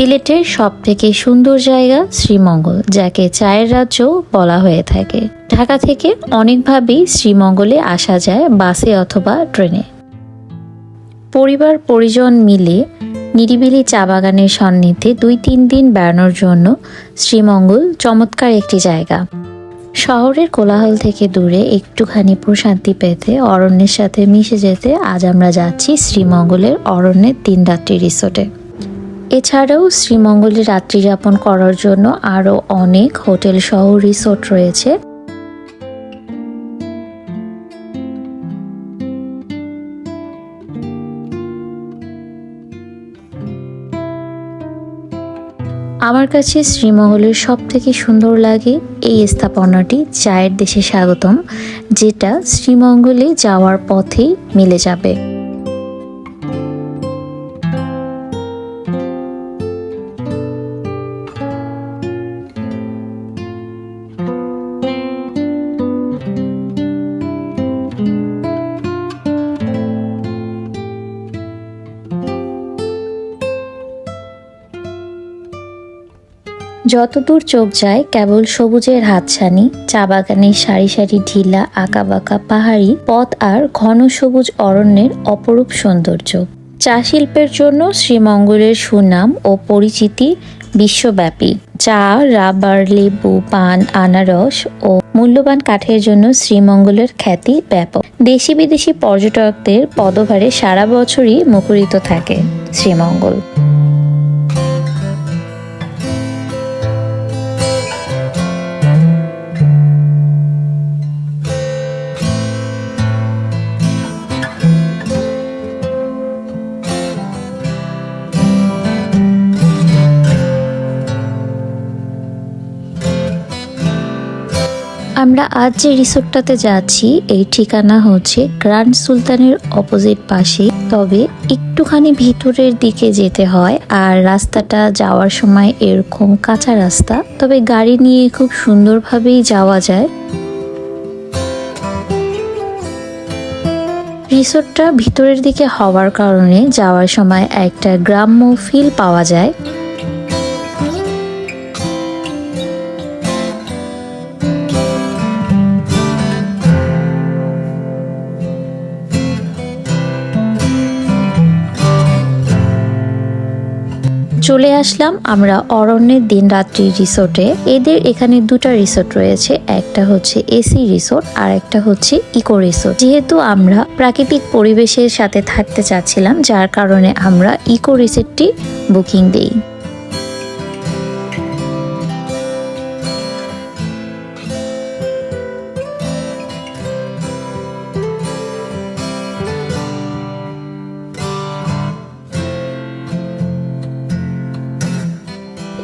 সিলেটের সব থেকে সুন্দর জায়গা শ্রীমঙ্গল, যাকে চায়ের রাজ্য বলা হয়ে থাকে। ঢাকা থেকে অনেকভাবেই শ্রীমঙ্গলে আসা যায় বাসে অথবা ট্রেনে। পরিবার পরিজন মিলে নিরিবিলি চা বাগানের সান্নিধ্যে দুই তিন দিন বেড়ানোর জন্য শ্রীমঙ্গল চমৎকার একটি জায়গা। শহরের কোলাহল থেকে দূরে একটুখানি প্রশান্তি পেতে অরণ্যের সাথে মিশে যেতে আজ আমরা যাচ্ছি শ্রীমঙ্গলের অরণ্যের তিন রাত্রি রিসোর্টে। এছাড়াও শ্রীমঙ্গলে রাত্রি যাপন করার জন্য আরও অনেক হোটেল সহ রিসোর্ট রয়েছে। আমার কাছে শ্রীমঙ্গলের সব থেকে সুন্দর লাগে এই স্থাপনাটি, চায়ের দেশে স্বাগতম, যেটা শ্রীমঙ্গলে যাওয়ার পথেই মিলে যাবে। যতদূর চোখ যায়, কেবল সবুজের হাতছানি চা বাগানের সারি সারি ঢিলা আঁকাবাঁকা পাহাড়ি পথ আর ঘন সবুজ অরণ্যের অপরূপ সৌন্দর্য। চা শিল্পের জন্য শ্রীমঙ্গলের সুনাম ও পরিচিতি বিশ্বব্যাপী। চা, রাবার, লেবু, পান, আনারস ও মূল্যবান কাঠের জন্য শ্রীমঙ্গলের খ্যাতি ব্যাপক। দেশি বিদেশি পর্যটকদের পদভারে সারা বছরই মুখরিত থাকে শ্রীমঙ্গল। আমরা আজ যে রিসোর্টটাতে যাচ্ছি, এই ঠিকানা হচ্ছে গ্রান্ড সুলতানের অপোজিট পাশে। তবে একটুখানি ভিতরের দিকে যেতে হয় আর রাস্তাটা যাওয়ার সময় এরকম কাঁচা রাস্তা। তবে গাড়ি নিয়ে খুব সুন্দরভাবেই যাওয়া যায়। রিসোর্টটা ভিতরের দিকে হওয়ার কারণে যাওয়ার সময় একটা গ্রাম্য ফিল পাওয়া যায়। চলে আসলাম আমরা অরণ্যের দিন রাত্রি রিসোর্টে। এদের এখানে দুটা রিসোর্ট রয়েছে, একটা হচ্ছে এসি রিসোর্ট আর একটা হচ্ছে ইকো রিসোর্ট। যেহেতু আমরা প্রাকৃতিক পরিবেশের সাথে থাকতে চাচ্ছিলাম, যার কারণে আমরা ইকো রিসোর্টটি বুকিং দিই।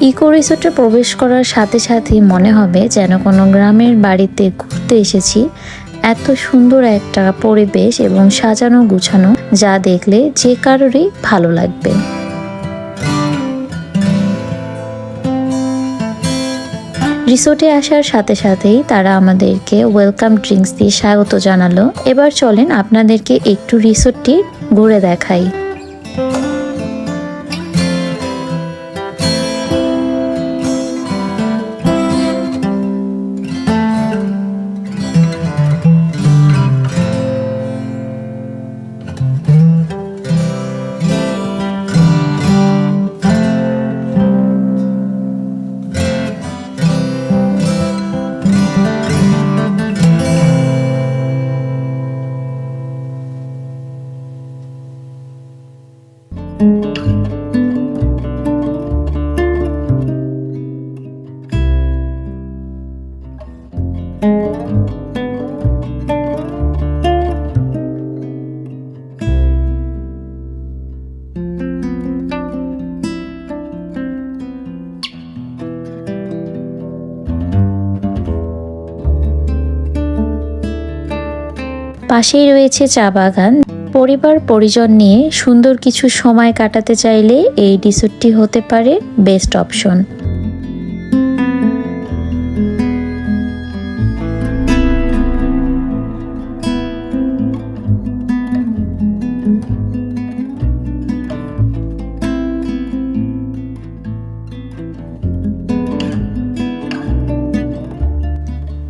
ইকো রিসোর্টে প্রবেশ করার সাথে সাথেই মনে হবে যেন কোনো গ্রামের বাড়িতে ঘুরতে এসেছি। এত সুন্দর একটা পরিবেশ এবং সাজানো গুছানো যা দেখলে যে কারোরই ভালো লাগবে। রিসোর্টে আসার সাথে সাথেই তারা আমাদেরকে ওয়েলকাম ড্রিঙ্কস দিয়ে স্বাগত জানালো। এবার চলেন আপনাদেরকে একটু রিসোর্টটি ঘুরে দেখাই। পাশেই রয়েছে চা বাগান। পরিবার, পরিজন নিয়ে সুন্দর কিছু সময় কাটাতে চাইলে এই রিসোর্টটি হতে পারে বেস্ট অপশন।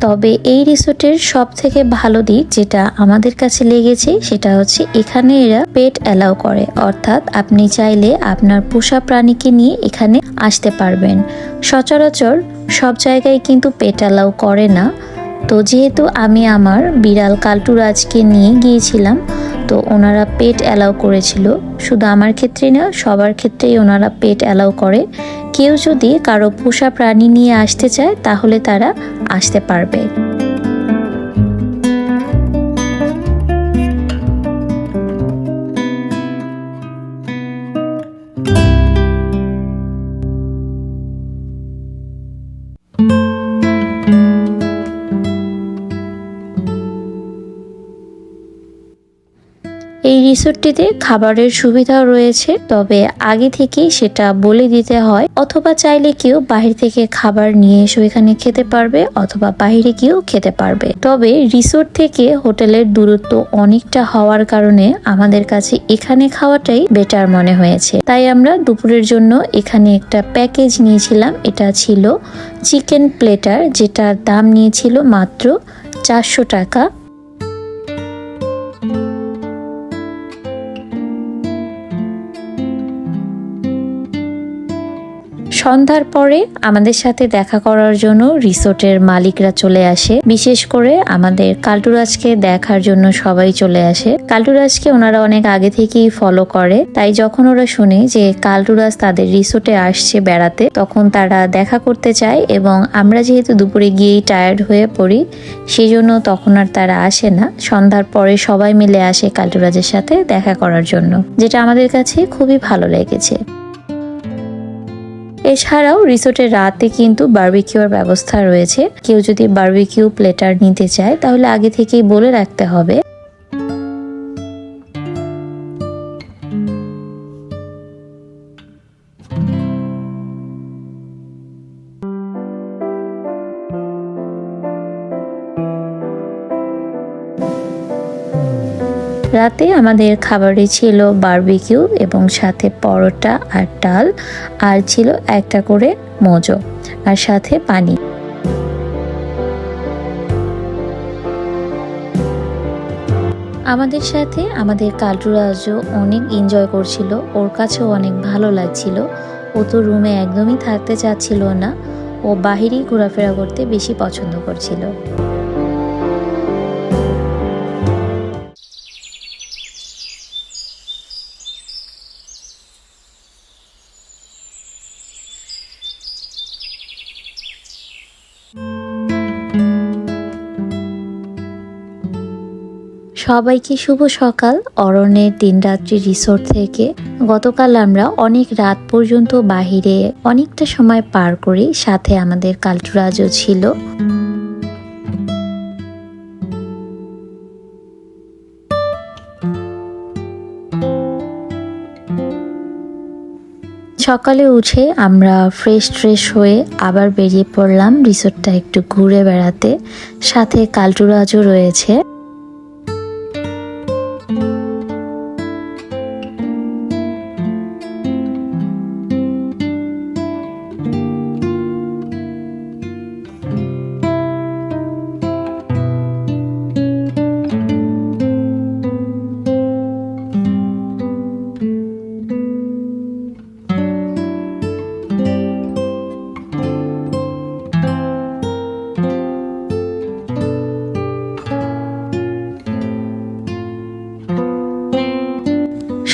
তবে এই রিসোর্টের সব থেকে ভালো দিক যেটা আমাদের কাছে লেগেছে সেটা হচ্ছে এখানে এরা পেট অ্যালাউ করে। অর্থাৎ আপনি চাইলে আপনার পোষা প্রাণীকে নিয়ে এখানে আসতে পারবেন। সচরাচর সব জায়গায় কিন্তু পেট অ্যালাউ করে না। তো যেহেতু আমি আমার বিড়াল কালটুরাজকে নিয়ে গিয়েছিলাম তো ওনারা পেট অ্যালাউ করেছিল। শুধু আমার ক্ষেত্রে না, সবার ক্ষেত্রেই ওনারা পেট অ্যালাউ করে। কেউ যদি কারও পোষা প্রাণী নিয়ে আসতে চায়, তাহলে তারা আসতে পারবে। রিসোর্টটিতে খাবারের সুবিধাও রয়েছে, তবে আগে থেকেই সেটা বলে দিতে হয়, অথবা চাইলে কেউ বাহির থেকে খাবার নিয়ে এসে এখানে খেতে পারবে, অথবা বাহিরে গিয়েও খেতে পারবে। তবে রিসোর্ট থেকে হোটেলের দূরত্ব অনেকটা হওয়ার কারণে আমাদের কাছে এখানে খাওয়াটাই বেটার মনে হয়েছে। তাই আমরা দুপুরের জন্য এখানে একটা প্যাকেজ নিয়েছিলাম, এটা ছিল চিকেন প্লেটার, যেটার দাম নিয়েছিল মাত্র চারশো টাকা। সন্ধ্যার পরে আমাদের সাথে দেখা করার জন্য রিসোর্টের মালিকরা চলে আসে। বিশেষ করে আমাদের কালটুরাজকে দেখার জন্য সবাই চলে আসে। কালটুরাজকে ওনারা অনেক আগে থেকেই ফলো করে। তাই যখন ওরা শুনে যে কালটুরাজ তাদের রিসোর্টে আসছে বেড়াতে, তখন তারা দেখা করতে চায় এবং আমরা যেহেতু দুপুরে গিয়েই টায়ার্ড হয়ে পড়ি সেই জন্য তখন আর তারা আসে না। সন্ধ্যার পরে সবাই মিলে আসে কালটুরাজের সাথে দেখা করার জন্য, যেটা আমাদের কাছে খুবই ভালো লেগেছে। এছাড়াও রিসোর্টে রাতে কিন্তু বার্বিকিউর ব্যবস্থা রয়েছে। কেউ যদি বার্বিকিউ প্লেটার নিতে চায়, তাহলে আগে থেকেই বলে রাখতে হবে। রাতে আমাদের খাবারে ছিল বারবিকিউ এবং সাথে পরোটা আর ডাল, আর ছিল একটা করে মোজো, আর সাথে পানি। আমাদের সাথে আমাদের কালটুরাজও অনেক এনজয় করছিল, ওর কাছেও অনেক ভালো লাগছিল। ও তো রুমে একদমই থাকতে চাচ্ছিল না, ও বাহিরেই ঘোরাফেরা করতে বেশি পছন্দ করছিল। সবাইকে শুভ সকাল। অরণ্যের দিনরাত্রি রিসোর্ট থেকে গতকাল আমরা অনেক রাত পর্যন্ত বাহিরে অনেকটা সময় পার করি সাথে আমাদের কালটুরাজও ছিল। সকালে উঠে আমরা ফ্রেশ ট্রেশ হয়ে আবার বেরিয়ে পড়লাম রিসোর্টটা একটু ঘুরে বেড়াতে। সাথে কালটুরাজও রয়েছে।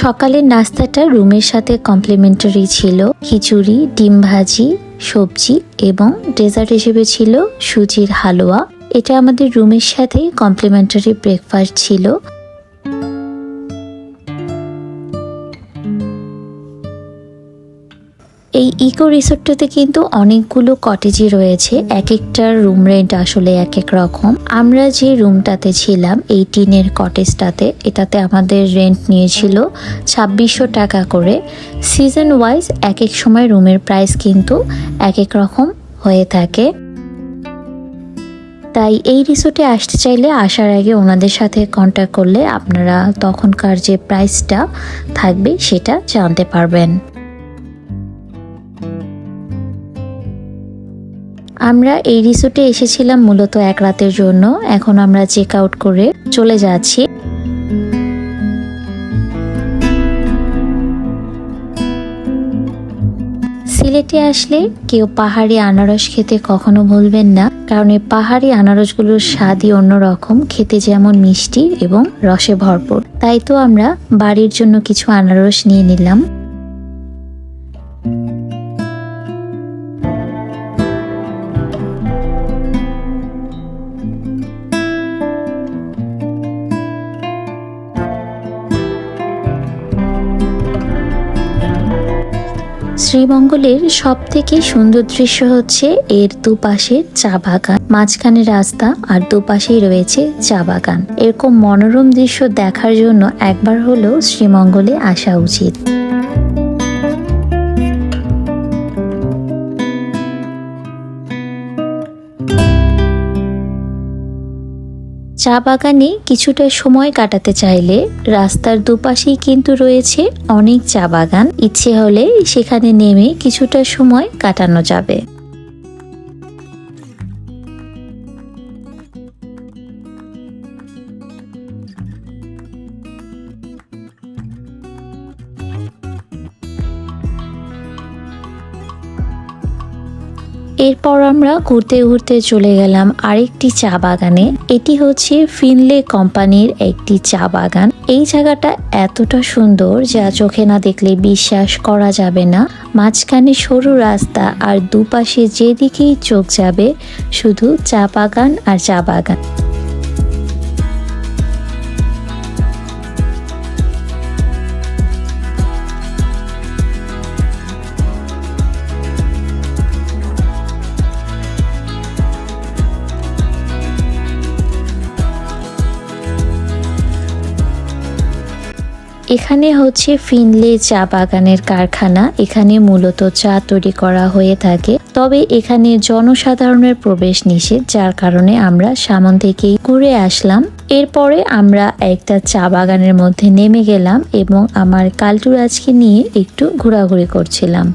সকালের নাস্তাটা রুমের সাথে কমপ্লিমেন্টারি ছিল। খিচুড়ি, ডিম ভাজি, সবজি এবং ডেজার্ট হিসেবে ছিল সুজির হালুয়া। এটা আমাদের রুমের সাথে কমপ্লিমেন্টারি ব্রেকফাস্ট ছিল। ইকো রিসোর্টটাতে কিন্তু অনেকগুলো কটেজই রয়েছে। এক একটার রুম রেন্ট আসলে এক এক রকম। আমরা যে রুমটাতে ছিলাম এই টিনের কটেজটাতে এটাতে আমাদের রেন্ট নিয়েছিল ছাব্বিশশো টাকা করে। সিজন ওয়াইজ এক এক সময় রুমের প্রাইস কিন্তু এক এক রকম হয়ে থাকে। তাই এই রিসোর্টে আসতে চাইলে আসার আগে ওনাদের সাথে কন্ট্যাক্ট করলে আপনারা তখনকার যে প্রাইসটা থাকবে সেটা জানতে পারবেন। আমরা এই রিসোর্টে এসেছিলাম মূলত এক রাতের জন্য। এখন আমরা চেক আউট করে চলে যাচ্ছি। সিলেটে আসলে কেউ পাহাড়ি আনারস খেতে কখনো ভুলবেন না, কারণ এই পাহাড়ি আনারসগুলোর স্বাদই অন্যরকম, খেতে যেমন মিষ্টি এবং রসে ভরপুর। তাই তো আমরা বাড়ির জন্য কিছু আনারস নিয়ে নিলাম। শ্রীমঙ্গলের সব থেকে সুন্দর দৃশ্য হচ্ছে এর দুপাশে চা বাগান। মাঝখানে রাস্তা আর দুপাশেই রয়েছে চা বাগান। এরকম মনোরম দৃশ্য দেখার জন্য একবার হলেও শ্রীমঙ্গলে আসা উচিত। চা বাগানে কিছুটা সময় কাটাতে চাইলে রাস্তার দুপাশেই কিন্তু রয়েছে অনেক চা বাগান ইচ্ছে হলে সেখানে নেমে কিছুটা সময় কাটানো যাবে। আমরা ঘুরতে ঘুরতে চলে গেলাম আরেকটি চা বাগানে। এটি হচ্ছে ফিনলে কোম্পানির একটি চা বাগান। এই জায়গাটা এতটা সুন্দর যা চোখে না দেখলে বিশ্বাস করা যাবে না। মাঝখানে সরু রাস্তা আর দুপাশে যেদিকেই চোখ যাবে, শুধু চা বাগান আর চা বাগান। এখানে হচ্ছে ফিনলে চা বাগানের কারখানা। এখানে মূলত চা তৈরি করা হয়ে থাকে। তবে এখানে জনসাধারণের প্রবেশ নিষেধ, যার কারণে আমরা সামন থেকেই ঘুরে আসলাম। এরপরে আমরা একটা চা বাগানের মধ্যে নেমে গেলাম এবং আমার কালটুরাজকে নিয়ে একটু ঘোরাঘুরি করছিলাম।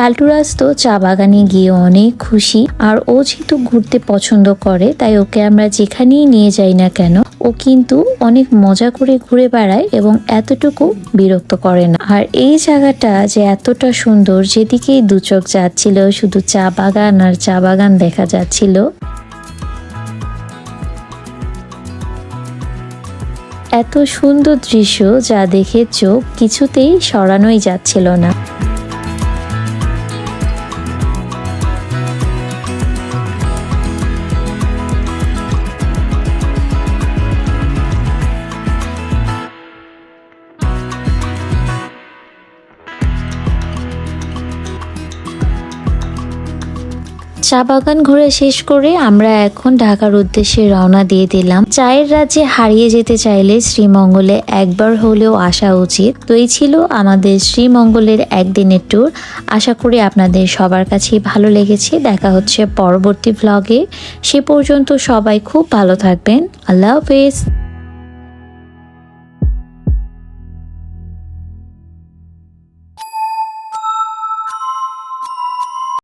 কালটুরাজ তো চা বাগানে গিয়ে অনেক খুশি, আর ও যেহেতু ঘুরতে পছন্দ করে, তাই ওকে আমরা যেখানেই নিয়ে যাই না কেন, ও কিন্তু অনেক মজা করে ঘুরে বেড়ায় এবং এতটুকু বিরক্ত করে না। আর এই জায়গাটা যে এতটা সুন্দর, যেদিকেই দু চোখ যাচ্ছিল, শুধু চা বাগান আর চা বাগান দেখা যাচ্ছিল। এত সুন্দর দৃশ্য যা দেখে চোখ কিছুতেই সরানোই যাচ্ছিল না। চা বাগান ঘুরে শেষ করে আমরা এখন ঢাকার উদ্দেশ্যে রওনা দিয়ে দিলাম। চায়ের রাজ্যে হারিয়ে যেতে চাইলে শ্রীমঙ্গলে একবার হলেও আসা উচিত। তো এই ছিল আমাদের শ্রীমঙ্গলের একদিনের ট্যুর আশা করি আপনাদের সবার কাছেই ভালো লেগেছে। দেখা হচ্ছে পরবর্তী ভ্লগে সে পর্যন্ত সবাই খুব ভালো থাকবেন। আল্লাহ হাফেজ।